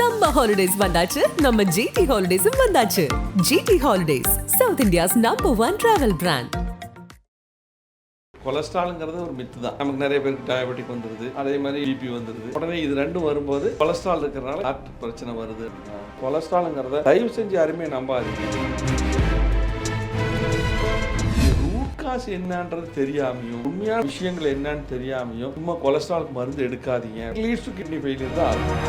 Summer holidays வந்தாச்சு. நம்ம GT ஹாலிடேஸும் வந்தாச்சு. GT holidays South India's number one travel brand கொலஸ்ட்ரால்ங்கிறது ஒரு மித்து தான். நமக்கு நிறைய பேருக்கு டயபெட்டிக் வந்துருது. அதே மாதிரி பிபி வந்துருது. உடனே இது ரெண்டும் வரும்போது கொலஸ்ட்ரால் இருக்கிறனால ஹார்ட் பிரச்சனை வருது. கொலஸ்ட்ராலுங்கிறத தயவு செஞ்சு யாருமே நம்பாதீங்க. காசு என்னன்றது தெரியாமையும் உண்மையான விஷயங்கள் என்னன்னு தெரியாமையும் சும்மா கொலஸ்ட்ராலுக்கு மருந்து எடுக்காதீங்க. லீஸ்ட் கிட்னி ஃபெயிலியர் தான் ஆகும்.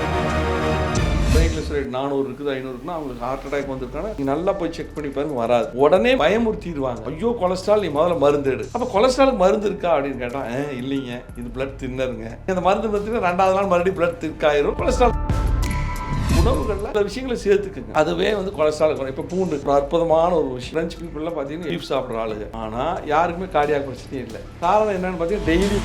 ட்ரைக்ளிசரைட் நானூறு இருக்குது ஐநூறு இருக்குன்னா அவங்களுக்கு ஹார்ட் அட்டாக் வந்திருக்காங்க நல்லா போய் செக் பண்ணி பாருங்க வராது. உடனே பயமுறுத்திடுவாங்க. ஐயோ கொலஸ்ட்ரால் நீ முதல்ல மருந்து எடு. அப்போ கொலஸ்ட்ராலுக்கு மருந்து இருக்கா அப்படின்னு கேட்டால் "ஆ, இல்லைங்க. இது பிளட் தின்னருங்க இந்த மருந்து பார்த்தீங்கன்னா ரெண்டாவது நாள் மறுபடியும் பிளட் திக்காயிரும் கொலஸ்ட்ரால் உணவுகளில் சில விஷயங்களை சேர்த்துக்குங்க. அதுவே வந்து கொலஸ்ட்ரால் குறையும் இப்போ பூண்டு ஒரு அற்புதமான ஒரு விஷயம். ஃப்ரெஞ்ச் பீப்புளெலாம் பார்த்தீங்கன்னா பீஃப் சாப்பிட்ற ஆளுங்க. ஆனால் யாருக்குமே கார்டியாக பிரச்சனையே இல்லை. காரணம் என்னன்னு பார்த்தீங்கன்னா டெய்லி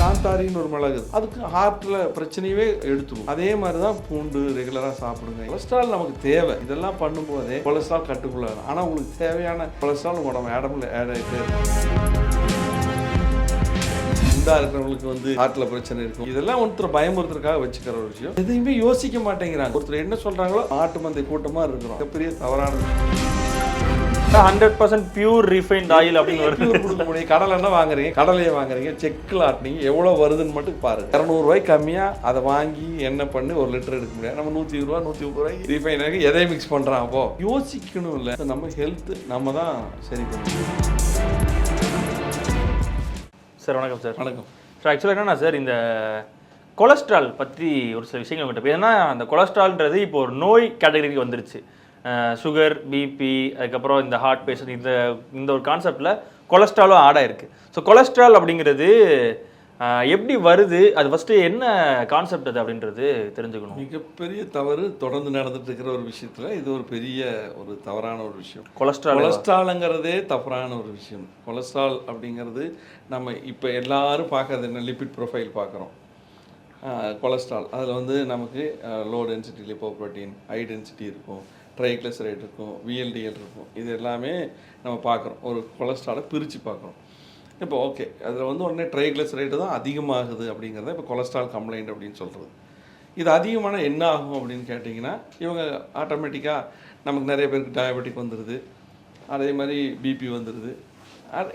காந்தாரின்னு ஒரு மிளகு. அதுக்கு ஹார்ட்டில் பிரச்சனையவே எடுத்துரும். அதே மாதிரி தான் பூண்டு ரெகுலராக சாப்பிடுங்க. கொலஸ்ட்ரால் நமக்கு தேவை. இதெல்லாம் பண்ணும்போதே கொலஸ்ட்ரால் கட்டுக்குள்ள ஆனால் உங்களுக்கு தேவையான கொலஸ்ட்ரால் உடம்பு இடம்ல ஆட் ஆகிட்டே குண்டா இருக்கிறவங்களுக்கு வந்து ஹார்ட்ல பிரச்சனை இருக்கும். இதெல்லாம் ஒருத்தர் பயமுறுத்துறதுக்காக வச்சுக்கிற ஒரு விஷயம். எதையுமே யோசிக்க மாட்டேங்கிறாங்க. ஒருத்தர் என்ன சொல்றாங்களோ ஆட்டு மந்தை கூட்டமா இருக்கிறோம். மிகப்பெரிய தவறான hundred percent pure refined oil அப்படின்னு கொடுக்க முடியும். கடலை என்ன வாங்குறீங்க? கடலையை வாங்குறீங்க. செக்கில் ஆட்டினீங்க. எவ்வளோ வருதுன்னு மட்டும் பாருங்க. இரநூறுவாய் கம்மியாக அதை வாங்கி எண்ணெய் பண்ணி ஒரு லிட்டர் எடுக்க முடியாது. நம்ம நூற்றி இருபது ரூபா நூற்றி முப்பது ரூபாய்க்கு ரீஃபைன் ஆகி எதை மிக்ஸ் பண்ணுறான் அப்போ. யோசிக்கணும் இல்லை நம்ம ஹெல்த் நம்ம தான் சரி பண்ணணும். சார் வணக்கம் சார். வணக்கம். சார் ஆக்சுவலாக என்னன்னா சார் இந்த கொலஸ்ட்ரால் பற்றி ஒரு சில விஷயங்கள் உங்கள்கிட்ட ஏன்னா அந்த கொலஸ்ட்ரால்ன்றது இப்போ ஒரு நோய் கேட்டகரிக்கு வந்துருச்சு. சுகர் பிபி அதுக்கப்புறம் இந்த ஹார்ட் பேஷண்ட் இந்த இந்த ஒரு கான்செப்டில் கொலஸ்ட்ராலும் ஆட் ஆயிருக்கு. ஸோ கொலஸ்ட்ரால் அப்படிங்கிறது எப்படி வருது? அது ஃபஸ்ட்டு என்ன கான்செப்ட் அது அப்படின்றது தெரிஞ்சுக்கணும். மிகப்பெரிய தவறு தொடர்ந்து நடந்துட்டு இருக்கிற ஒரு விஷயத்துல இது ஒரு பெரிய ஒரு தவறான ஒரு விஷயம். கொலஸ்ட்ரால் கொலஸ்ட்ராலுங்கிறதே தவறான ஒரு விஷயம். கொலஸ்ட்ரால் அப்படிங்கிறது நம்ம இப்போ எல்லாரும் பார்க்கறது என்ன? லிபிட் ப்ரொஃபைல் பார்க்குறோம். கொலஸ்ட்ரால். அதில் வந்து நமக்கு low density lipoprotein high density இருக்கும். ட்ரைக்ளிசரைட் இருக்கும். விஎல்டிஎல் இருக்கும். இது எல்லாமே நம்ம பார்க்குறோம். ஒரு கொலஸ்ட்ராலை பிரித்து பார்க்குறோம். இப்போ ஓகே அதில் வந்து உடனே ட்ரைக்ளிசரைடு தான் அதிகமாகுது அப்படிங்கிறத இப்போ கொலஸ்ட்ரால் கம்ப்ளைண்ட் அப்படின்னு சொல்கிறது இது அதிகமான என்ன ஆகும் அப்படின்னு கேட்டிங்கன்னா இவங்க ஆட்டோமேட்டிக்காக நமக்கு நிறைய பேருக்கு டயபெட்டிக் வந்துடுது அதே மாதிரி பிபி வந்துடுது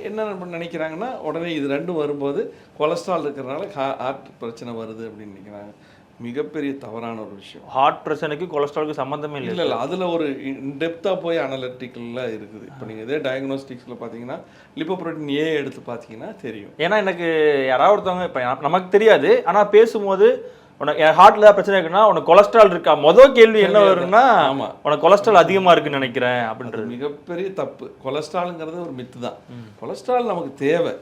என்ன நினைக்கிறாங்கன்னா உடனே இது ரெண்டும் வரும்போது கொலஸ்ட்ரால் இருக்கிறனால ஹார்ட் பிரச்சனை வருது அப்படின்னு நினைக்கிறாங்க. மிகப்பெரிய தவறான ஒரு விஷயம். ஹார்ட் பிரச்சனைக்கு கொலஸ்ட்ராலுக்கு சம்மந்தமே இல்லை. இல்லை அதில் ஒரு டெப்த்தாக போய் அனலிட்டிக்கலில் இருக்குது. இப்போ நீங்கள் இதே டயக்னோஸ்டிக்ஸில் பார்த்தீங்கன்னா லிப்போப்ரோட்டீன் ஏ எடுத்து பார்த்தீங்கன்னா தெரியும். ஏன்னா எனக்கு யாராவது ஒருத்தவங்க இப்போ நமக்கு தெரியாது. ஆனால் பேசும்போது உனக்கு ஹார்ட்ல பிரச்சனை இருக்குன்னா உனக்கு கொலஸ்ட்ரால் இருக்கா? மொதல் கேள்வி என்ன வரும்னா ஆமா. உனக்கு கொலஸ்ட்ரால் அதிகமா இருக்குன்னு நினைக்கிறேன் அப்படின்றது. மிகப்பெரிய தப்பு. கொலஸ்ட்ராலுங்கிறது ஒரு மித்து தான். கொலஸ்ட்ரால் நமக்கு தேவை.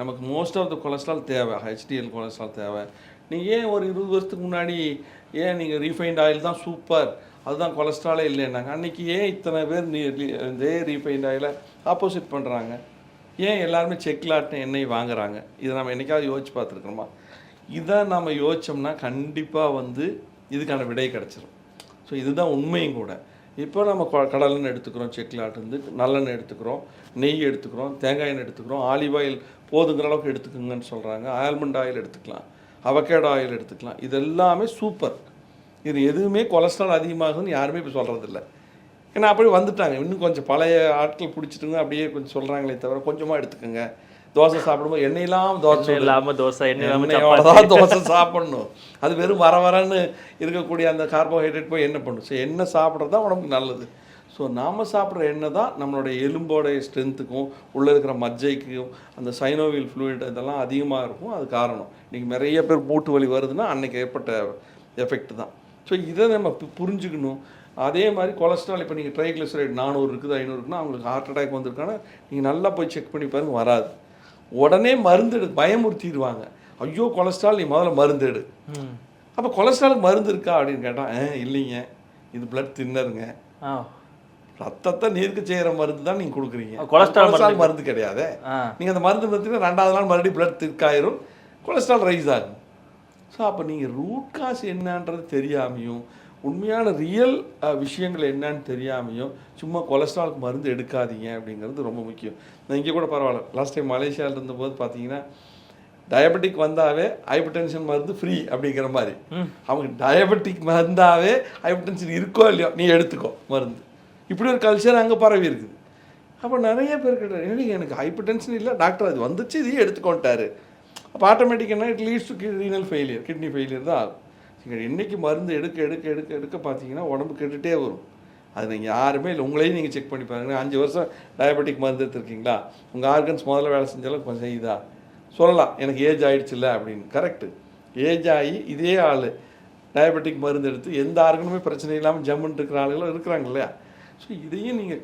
நமக்கு மோஸ்ட் ஆஃப் த கொலஸ்ட்ரால் தேவை. ஹெச்டிஎல் கொலஸ்ட்ரால் தேவை. நீங்கள் ஏன் ஒரு இருபது வருஷத்துக்கு முன்னாடி ஏன் நீங்கள் ரீஃபைண்ட் ஆயில் தான் சூப்பர் அதுதான் கொலஸ்ட்ராலே இல்லைன்னாங்க. அன்னைக்கு ஏன் இத்தனை பேர் நீ இதே ரீஃபைண்ட் ஆயிலை ஆப்போசிட் பண்ணுறாங்க ஏன் எல்லாருமே செக்லாட்டின எண்ணெய் வாங்குறாங்க? இதை நம்ம என்றைக்காவது யோசிச்சு பார்த்துருக்கோமா இதை நம்ம யோசிச்சோம்னா கண்டிப்பாக வந்து இதுக்கான விடை கிடச்சிரும். ஸோ இதுதான் உண்மையும் கூட. இப்போ நம்ம கடலெண்ணெய் எடுத்துக்கிறோம் செக்லாட்டிருந்து நல்லெண்ணெய் எடுத்துக்கிறோம் நெய் எடுத்துக்கிறோம் தேங்காய் எண்ணெய் எடுத்துக்கிறோம் ஆலிவ் ஆயில் போதுங்கிற அளவுக்கு எடுத்துக்கோங்கன்னு சொல்கிறாங்க ஆல்மண்ட் ஆயில் எடுத்துக்கலாம். அவகேடோ ஆயில் எடுத்துக்கலாம். இது எல்லாமே சூப்பர். இது எதுவுமே கொலஸ்ட்ரால் அதிகமாகுதுன்னு யாருமே இப்போ சொல்கிறதில்ல ஏன்னா அப்படியே வந்துட்டாங்க. இன்னும் கொஞ்சம் பழைய ஆட்கள் பிடிச்சிட்டுங்க அப்படியே கொஞ்சம் சொல்கிறாங்களே தவிர கொஞ்சமாக எடுத்துக்கோங்க. தோசை சாப்பிடும்போது எண்ணெயெல்லாம் தோசை எண்ணெய் இல்லாம தோசை எண்ணெய் இல்லாம எண்ணெயோட சப்பாத்தி. தான் தோசை சாப்பிடணும். அது வெறும் வர வரன்னு இருக்கக்கூடிய அந்த கார்போஹைட்ரேட் போய் என்ன பண்ணும்? ஸோ எண்ணெய் சாப்பிட்றது தான் உடம்புக்கு நல்லது. ஸோ நாம் சாப்பிட்ற எண்ணெய் தான் நம்மளுடைய எலும்போடைய ஸ்ட்ரென்த்துக்கும் உள்ளே இருக்கிற மஜ்ஜைக்கும் அந்த சைனோவில் ஃப்ளூயிட் இதெல்லாம் அதிகமாக இருக்கும். அது காரணம். இன்றைக்கி நிறைய பேர் மூட்டு வலி வருதுன்னா அன்னைக்கு ஏற்பட்ட எஃபெக்ட் தான். ஸோ இதை நம்ம புரிஞ்சுக்கணும். அதே மாதிரி கொலஸ்ட்ரால் இப்போ நீங்கள் ட்ரைக்ளிசரைட் நானூறு இருக்குது ஐநூறு இருக்குன்னா அவங்களுக்கு ஹார்ட் அட்டாக் வந்திருக்கானா நீங்கள் நல்லா போய் செக் பண்ணி பாருங்க வராது. உடனே மருந்து எடு பயமுறுத்திடுவாங்க. ஐயோ கொலஸ்ட்ரால் நீ முதல்ல மருந்து எடு. அப்போ கொலஸ்ட்ராலுக்கு மருந்து இருக்கா அப்படின்னு கேட்டால் "ஆ, இல்லைங்க. இது பிளட் தின்னருங்க ஆ. ரத்தத்தை நீர்க்க செய்கிற மருந்து தான் நீங்கள் கொடுக்குறீங்க. கொலஸ்ட்ரால் கொலஸ்ட்ரால் மருந்து. கிடையாதே. நீங்கள் அந்த மருந்து நிறுத்தினா ரெண்டாவது நாள் மறுபடியும் பிளட் திக்காயிரும் கொலஸ்ட்ரால் ரைஸ் ஆகும். ஸோ அப்போ நீங்கள் ரூட் காஸ் என்னன்றது தெரியாமையும் உண்மையான ரியல் விஷயங்கள் என்னன்னு தெரியாமையும் சும்மா கொலஸ்ட்ராலுக்கு மருந்து எடுக்காதீங்க அப்படிங்கிறது ரொம்ப முக்கியம். நான் இங்கே கூட பரவாயில்ல. லாஸ்ட் டைம் மலேசியாவில் இருந்தபோது பார்த்தீங்கன்னா டயபெட்டிக் வந்தாவே ஹைப்பர் டென்ஷன் மருந்து ஃப்ரீ அப்படிங்கிற மாதிரி. அவங்க டயபெட்டிக் வந்தாவே ஹைப்பர் டென்ஷன் இருக்கோ இல்லையோ நீ எடுத்துக்கோ மருந்து. இப்படி ஒரு கல்ச்சர் அங்கே பரவி இருக்குது. அப்போ நிறைய பேர் கேட்டார் "ஏடி, எனக்கு ஹைப்பர் டென்ஷன் இல்லை டாக்டர் அது வந்துச்சு இதையும் எடுத்துக்கொண்டாரு அப்போ automatic it leads to renal failure kidney failure தான் ஆகும். நீங்கள் என்னைக்கு மருந்து எடுக்க எடுக்க எடுக்க எடுக்க பார்த்தீங்கன்னா உடம்பு கெட்டுட்டே வரும். அது நீங்கள் யாருமே இல்லை உங்களையும் நீங்கள் செக் பண்ணி பாருங்க. அஞ்சு வருஷம் டயபெட்டிக் மருந்து எடுத்துருக்கீங்களா? உங்கள் ஆர்கன்ஸ் முதல்ல வேலை செஞ்சாலும் கொஞ்சம் செய்யுதா சொல்லலாம் எனக்கு ஏஜ் ஆயிடுச்சுல்ல அப்படின்னு. கரெக்டு ஏஜ் ஆகி இதே ஆள் டயபெட்டிக் மருந்து எடுத்து எந்த ஆர்கனுமே பிரச்சனை இல்லாமல் ஜம்முன்னு இருக்கிற ஆளுகளும் இருக்கிறாங்க இல்லையா? ஸோ இதையும் நீங்கள்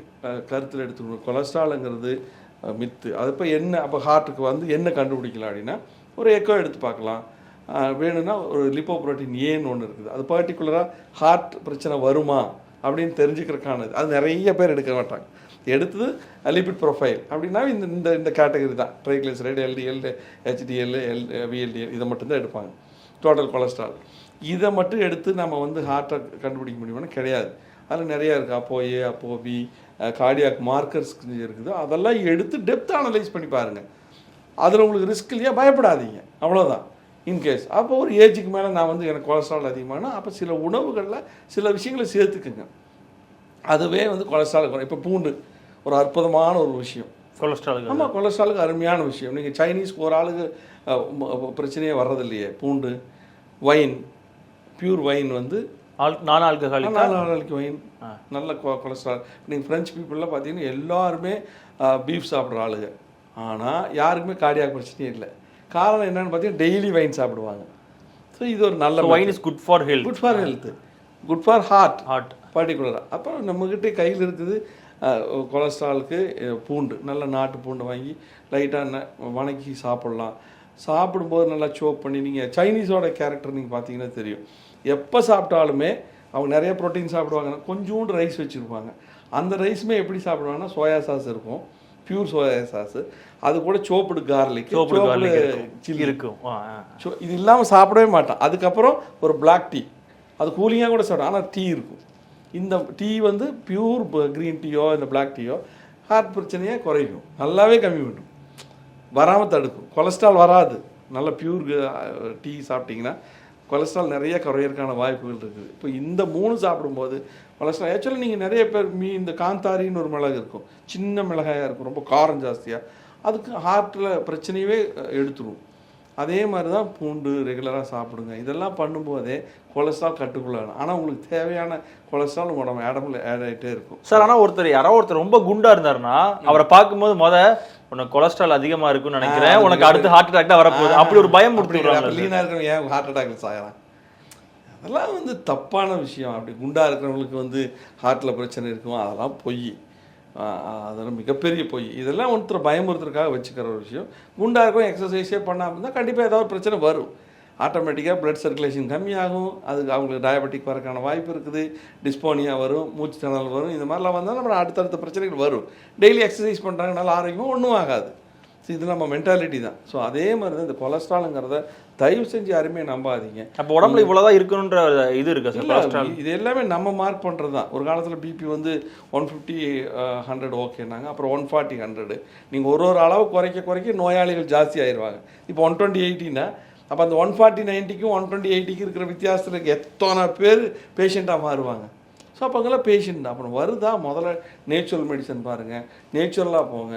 கருத்தில் எடுத்துக்கணும். கொலஸ்ட்ராலுங்கிறது மித்து அது இப்போ என்ன அப்போ ஹார்ட்டுக்கு வந்து என்ன கண்டுபிடிக்கலாம் அப்படின்னா ஒரு எக்கோ எடுத்து பார்க்கலாம். வேணும்னா ஒரு லிப்போ புரோட்டீன் ஏன்னு ஒன்று இருக்குது. அது பர்டிகுலராக ஹார்ட் பிரச்சனை வருமா அப்படின்னு தெரிஞ்சுக்கிறக்கானது அது நிறைய பேர் எடுக்க மாட்டாங்க. எடுத்தது லிபிட் ப்ரொஃபைல் அப்படின்னா இந்த இந்த இந்த கேட்டகரி தான். Triglyceride LDL HDL L VLDL இதை மட்டும்தான் எடுப்பாங்க. டோட்டல் கொலஸ்ட்ரால் இதை மட்டும் எடுத்து நம்ம வந்து ஹார்ட்டை கண்டுபிடிக்க முடியுமானா கிடையாது. அதில் நிறையா இருக்குது அப்போ ஏ அப்போ பி கார்டியாக் மார்க்கர்ஸ் இருக்குது. அதெல்லாம் எடுத்து டெப்த் அனலைஸ் பண்ணி பாருங்கள் அதில் உங்களுக்கு ரிஸ்க் இல்லையா? பயப்படாதீங்க. அவ்வளோதான் இன்கேஸ் அப்போ ஒரு ஏஜுக்கு மேலே நான் வந்து எனக்கு கொலஸ்ட்ரால் அதிகமானா அப்போ சில உணவுகளில் சில விஷயங்களை சேர்த்துக்குங்க. அதுவே வந்து கொலஸ்ட்ரால் குறையும் இப்போ பூண்டு ஒரு அற்புதமான ஒரு விஷயம். கொலஸ்ட்ராலுக்கு ஆமாம் கொலஸ்ட்ராலுக்கு அருமையான விஷயம். நீங்கள் சைனீஸ்க்கு ஒரு ஆளுக்கு பிரச்சனையே வர்றதில்லையே. பூண்டு வைன் பியூர் வைன் வந்து ஆல் நான் ஆல்கஹாலிக் நாலு நாளைக்கு வைன் நல்ல கொலஸ்ட்ரால். நீங்கள் ஃப்ரெஞ்ச் பீப்புளெலாம் பார்த்தீங்கன்னா எல்லாருமே பீஃப் சாப்பிட்ற ஆளுங்க. ஆனால் யாருக்குமே கார்டியாக் பிரச்சனையே இல்லை. காரணம் என்னன்னு பார்த்தீங்கன்னா டெய்லி வைன் சாப்பிடுவாங்க. ஸோ இது ஒரு நல்ல wine is good for health good for health good for heart heart பர்டிகுலராக அப்புறம் நம்மக்கிட்ட கையில் இருக்குது கொலஸ்ட்ராலுக்கு பூண்டு. நல்ல நாட்டு பூண்டு வாங்கி லைட்டாக வணக்கி சாப்பிட்லாம். சாப்பிடும்போது நல்லா சோக் பண்ணி நீங்கள் சைனீஸோட கேரக்டர் நீங்கள் பார்த்தீங்கன்னா தெரியும். எப்போ சாப்பிட்டாலுமே அவங்க நிறைய ப்ரோட்டீன் சாப்பிடுவாங்கன்னா கொஞ்சோண்டு ரைஸ் வச்சுருப்பாங்க. அந்த ரைஸுமே எப்படி சாப்பிடுவாங்கன்னா சோயா சாஸ் இருக்கும். பியூர் சோயா சாஸ் அது கூட சோப்புடு கார்லிக் சோப்பு garlic சில்லி இருக்கும். இது இல்லாமல் சாப்பிடவே மாட்டான். அதுக்கப்புறம் ஒரு பிளாக் டீ அது கூலிங்காக கூட சாப்பிடும் ஆனால் டீ இருக்கும். இந்த டீ வந்து பியூர் க்ரீன் டீயோ இந்த பிளாக் டீயோ ஹார்ட் பிரச்சனையே குறைக்கும் நல்லாவே கம்மி பண்ணும். வராமல் தடுக்கும். கொலஸ்ட்ரால் வராது. நல்ல பியூர் டீ சாப்பிட்டீங்கன்னா கொலஸ்ட்ரால் நிறைய குறையிறதுக்கான வாய்ப்புகள் இருக்குது. இப்போ இந்த மூணு சாப்பிடும்போது கொலஸ்ட்ரால் ஆக்சுவலாக நீங்கள் நிறைய பேர் மீ இந்த காந்தாரின்னு ஒரு மிளகு இருக்கும். சின்ன மிளகாயாக இருக்கும் ரொம்ப காரம் ஜாஸ்தியாக அதுக்கு ஹார்ட்டில் பிரச்சனையவே எடுத்துரும். அதே மாதிரி தான் பூண்டு ரெகுலராக சாப்பிடுங்க. இதெல்லாம் பண்ணும்போதே கொலஸ்ட்ரால் கட்டுக்குள்ளாகும். ஆனால் உங்களுக்கு தேவையான கொலஸ்ட்ரால் உடம்பு இடம்புல ஆட் ஆகிட்டே இருக்கும். சார் ஆனால் ஒருத்தர் யாரோ ஒருத்தர் ரொம்ப குண்டாக இருந்தாருன்னா அவரை பார்க்கும்போது மொதல் உனக்கு கொலஸ்ட்ரால் அதிகமா இருக்குன்னு நினைக்கிறேன். உனக்கு அடுத்து ஹார்ட் அட்டாக் தான் வரப்போகுது. அப்படி ஒரு பயம் அப்படி கொடுத்துருவாங்க லீனாக இருக்கிறவங்க ஏன்? ஹார்ட் அட்டாக்ல சாகலாம் அதெல்லாம் வந்து தப்பான விஷயம். அப்படி குண்டா இருக்கிறவங்களுக்கு வந்து ஹார்ட்டில் பிரச்சனை இருக்கும்? அதெல்லாம் பொய். அதெல்லாம் மிகப்பெரிய பொய். இதெல்லாம் ஒருத்தர் பயமுறுத்துறதுக்காக வச்சுக்கிற ஒரு விஷயம். குண்டா இருக்கும் எக்ஸசைஸே பண்ணாமல் இருந்தால் கண்டிப்பாக ஏதாவது பிரச்சனை வரும். ஆட்டோமேட்டிக்காக blood சர்க்குலேஷன் கம்மியாகும். அதுக்கு அவங்களுக்கு டயபெட்டிக் வரக்கான வாய்ப்பு இருக்குது. டிஸ்போனியா வரும் மூச்சு திணறல் வரும். இந்த மாதிரிலாம் வந்தால் நம்ம அடுத்தடுத்த பிரச்சனைகள் வரும். டெய்லி எக்ஸசைஸ் பண்ணுறாங்க நல்லா ஆரோக்கியமாக ஒன்றும் ஆகாது. ஸோ இது நம்ம மென்டாலிட்டி தான். ஸோ அதே மாதிரி தான் இந்த கொலஸ்ட்ராலுங்கிறத தயவு செஞ்சு யாருமே நம்பாதீங்க. அப்போ உடம்புல இவ்வளவுதான் இருக்கணுன்ற இது இருக்கா சார் இது எல்லாமே நம்ம மார்க் பண்ணுறது தான். ஒரு காலத்தில் பிபி வந்து ஒன் ஃபிஃப்டி ஹண்ட்ரட் ஓகேனாங்க அப்புறம் ஒன் ஃபார்ட்டி ஹண்ட்ரடு நீங்கள் ஒரு ஒரு அளவு குறைக்க குறைக்க நோயாளிகள் ஜாஸ்தி ஆயிடுவாங்க இப்போ ஒன் டுவெண்ட்டி எயிட்டினா அப்போ அந்த ஒன் ஃபார்ட்டி நைன்ட்டிக்கும் ஒன் டுவெண்ட்டி எயிட்டிக்கு இருக்கிற வித்தியாசத்தில் எத்தனை பேர் பேஷண்ட்டாக மாறுவாங்க? ஸோ அப்போ அங்கெல்லாம் பேஷண்ட் தான். அப்புறம் வருதா? முதல்ல நேச்சுரல் மெடிசன் பாருங்கள் நேச்சுரலாக போங்க.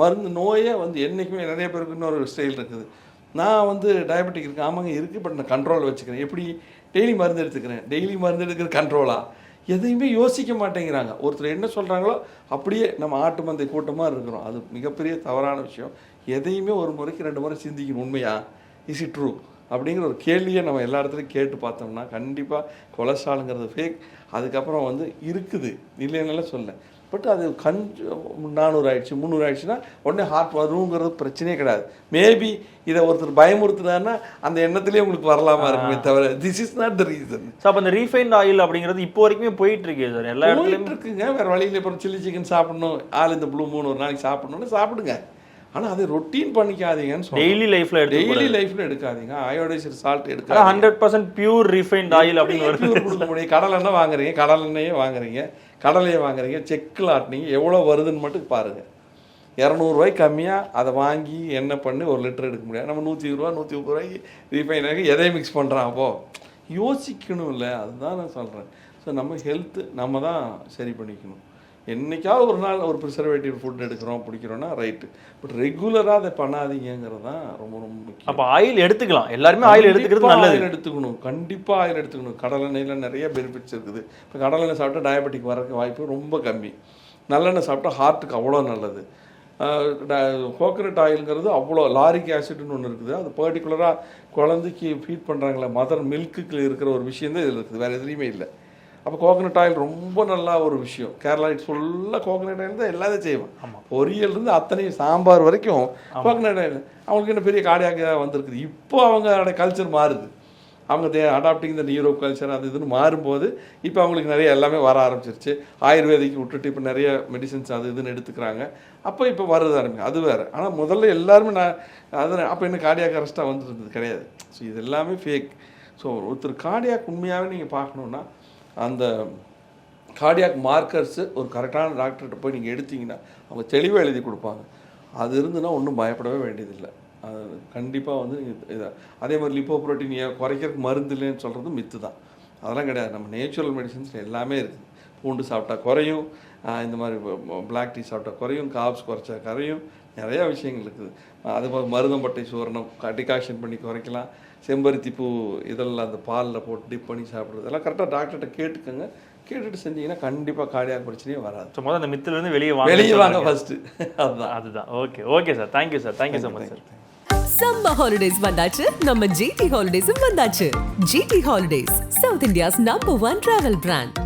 மருந்து நோயே வந்து என்றைக்குமே நிறைய பேருக்கு இன்னொரு ஸ்டைல் இருக்குது. நான் வந்து டயபெட்டிக் இருக்கேன் ஆமாங்க இருக்குது பட் நான் கண்ட்ரோல் வச்சுக்கிறேன். எப்படி? டெய்லி மருந்து எடுத்துக்கிறேன். டெய்லி மருந்து எடுக்கிற கண்ட்ரோலாக எதையுமே யோசிக்க மாட்டேங்கிறாங்க. ஒருத்தர் என்ன சொல்கிறாங்களோ அப்படியே நம்ம ஆட்டு மந்தை கூட்டமாக இருக்கிறோம். அது மிகப்பெரிய தவறான விஷயம். எதையுமே ஒரு முறைக்கு ரெண்டு முறை சிந்திக்கணும். உண்மையாக இஸ் இட் ட்ரூ அப்படிங்கிற ஒரு கேள்வியை நம்ம எல்லா இடத்துலையும் கேட்டு பார்த்தோம்னா கண்டிப்பாக கொலஸ்ட்ராலுங்கிறது ஃபேக் அதுக்கப்புறம் வந்து இருக்குது. இல்லைன்னு சொல்ல பட் அது கொஞ்சம் நானூறு ஆயிடுச்சு முந்நூறு ஆயிடுச்சுன்னா உடனே ஹார்ட் வருங்கிறது பிரச்சனையே கிடையாது. மேபி இதை ஒருத்தர் பயமுறுத்துனாருன்னா அந்த எண்ணத்திலே உங்களுக்கு வரலாமா இருக்குமே தவிர this is not the reason sir அப்போ இந்த ரீஃபைண்ட் ஆயில் அப்படிங்கிறது இப்போ வரைக்குமே போயிட்டு இருக்கே சார் எல்லா இடத்துலயும் இருக்குங்க வேற வழியில் இப்போ சில்லி சிக்கன் சாப்பிடணும் ஆள் இந்த ப்ளூ மூணு ஒரு நாளைக்கு சாப்பிடணும்னு சாப்பிடுங்க. ஆனால் அதை ரொட்டீன் பண்ணிக்காதீங்கன்னு டெய்லி லைஃப்ல எடுத்து டெய்லி லைஃப்ல எடுக்காதீங்க. அயோடைஸ்டு சால்ட் ஆனா எடுக்காதீங்க hundred percent pure refined oil அப்படின்னு வருது. கொடுக்க முடியும். கடல் எண்ணெய் வாங்குறீங்க? கடல் எண்ணெயே வாங்குறீங்க. கடலையே வாங்குறீங்க. செக்கில் ஆட்டினீங்க எவ்வளோ வருதுன்னு மட்டும் பாருங்க. இரநூறுவாய்க்கு கம்மியாக அதை வாங்கி எண்ணெய் பண்ணி ஒரு லிட்டர் எடுக்க முடியாது. நம்ம நூற்றி ரூபா நூற்றி முப்பது ரூபாய்க்கு ரீஃபைன் ஆகி எதையும் மிக்ஸ் பண்ணுறான் அப்போ. யோசிக்கணும் இல்லை அதுதான் நான் சொல்கிறேன் ஸோ நம்ம ஹெல்த்து நம்ம தான் சரி பண்ணிக்கணும். என்னைக்காவது ஒரு நாள் ஒரு ப்ரிசர்வேட்டிவ் ஃபுட் எடுக்கிறோம் பிடிக்கிறோன்னா ரைட்டு பட் ரெகுலராக அதை பண்ணாதீங்கிறது தான் ரொம்ப ரொம்ப முக்கியம். அப்ப ஆயில் எடுத்துக்கலாம். எல்லாருமே ஆயில் எடுத்துக்கிறது நல்லது. ஆயில் எடுத்துக்கணும். கண்டிப்பாக ஆயில் எடுத்துக்கணும். கடலெண்ணெயில் நிறைய பெனிஃபிட்ஸ் இருக்குது. இப்போ கடலெண்ணெய் சாப்பிட்டா டயபெட்டிக் வரக்கு வாய்ப்பு ரொம்ப கம்மி. நல்லெண்ணெய் சாப்பிட்டா ஹார்ட்டுக்கு அவ்வளோ நல்லது. கோகனட் ஆயிலுங்கிறது அவ்வளோ லாரிக் ஆசிட்னு ஒன்று இருக்குது. அது பர்டிகுலராக குழந்தைக்கு ஃபீட் பண்ணுறாங்களே மதர் மில்க்குக்கு இருக்கிற ஒரு விஷயம் தான் இதில் இருக்குது. வேறு எதுலேயுமே இல்லை. அப்போ கோகனட் ஆயில் ரொம்ப நல்ல ஒரு விஷயம். கேரளா இட்ஸ் ஃபுல்லாக கோகனட் ஆயில் தான் எல்லாத்தையும் செய்வோம் பொரியல் இருந்து அத்தனையும் சாம்பார் வரைக்கும் கோகனட் ஆயில் அவங்களுக்கு என்ன பெரிய கார்டியாக வந்திருக்குது. இப்போ அவங்களோட கல்ச்சர் மாறுது. அவங்க தே அடாப்டிங் இந்த நியூரோ கல்ச்சர் அது இதுன்னு மாறும்போது இப்போ அவங்களுக்கு நிறைய எல்லாமே வர ஆரம்பிச்சிருச்சு. ஆயுர்வேதிக்கு விட்டுட்டு இப்போ நிறைய மெடிசின்ஸ் அது இதுன்னு எடுத்துக்கிறாங்க. அப்போ இப்போ வருது ஆரம்பிங்க அது வேறு. ஆனால் முதல்ல எல்லாருமே நான் அது அப்போ என்ன கார்டியாக் அரெஸ்ட்டாக வந்துருந்தது கிடையாது. ஸோ இது எல்லாமே ஃபேக் ஸோ ஒருத்தர் கார்டியாக் உண்மையாகவே நீங்கள் பார்க்கணுன்னா அந்த கார்டியாக் மார்க்கர்ஸு ஒரு கரெக்டான டாக்டர்கிட்ட போய் நீங்கள் எடுத்தீங்கன்னா அவங்க தெளிவாக எழுதி கொடுப்பாங்க. அது இருந்துன்னா ஒன்றும் பயப்படவே வேண்டியதில்லை. அது கண்டிப்பாக வந்து நீங்கள் இதாக அதே மாதிரி லிப்போ புரோட்டீனியை குறைக்கிறதுக்கு மருந்து இல்லைன்னு சொல்கிறது மித்து தான். அதெல்லாம் கிடையாது. நம்ம நேச்சுரல் மெடிசன்ஸ் எல்லாமே இருக்குது. பூண்டு சாப்பிட்டா குறையும். இந்த மாதிரி பிளாக் டீ சாப்பிட்டா குறையும். காப்ஸ் குறைச்சா குறையும். நிறையா விஷயங்கள் இருக்குது. அது மாதிரி மருதம்பட்டை சூரணம் டிகாஷன் பண்ணி குறைக்கலாம். செம்பருத்தி பூ இதெல்லாம் அந்த பாலில் போட்டு டிப் பண்ணி சாப்பிட்றது. இதெல்லாம் கரெக்டாக டாக்டர்கிட்ட கேட்டுக்கோங்க. கேட்டுட்டு செஞ்சீங்கன்னா கண்டிப்பாக கார்டியாக் பிரச்சனையே வராது. ஸோ முதல்ல அந்த மித்துல இருந்து வெளியே வாங்க வெளியே வாங்க ஃபஸ்ட்டு அதுதான். அதுதான். Okay okay sir thank you sir thank you so much sir சம்ம ஹாலிடேஸ் வந்தாச்சு. நம்ம ஜிடி ஹாலிடேஸும் வந்தாச்சு. GT holidays South India's number one travel brand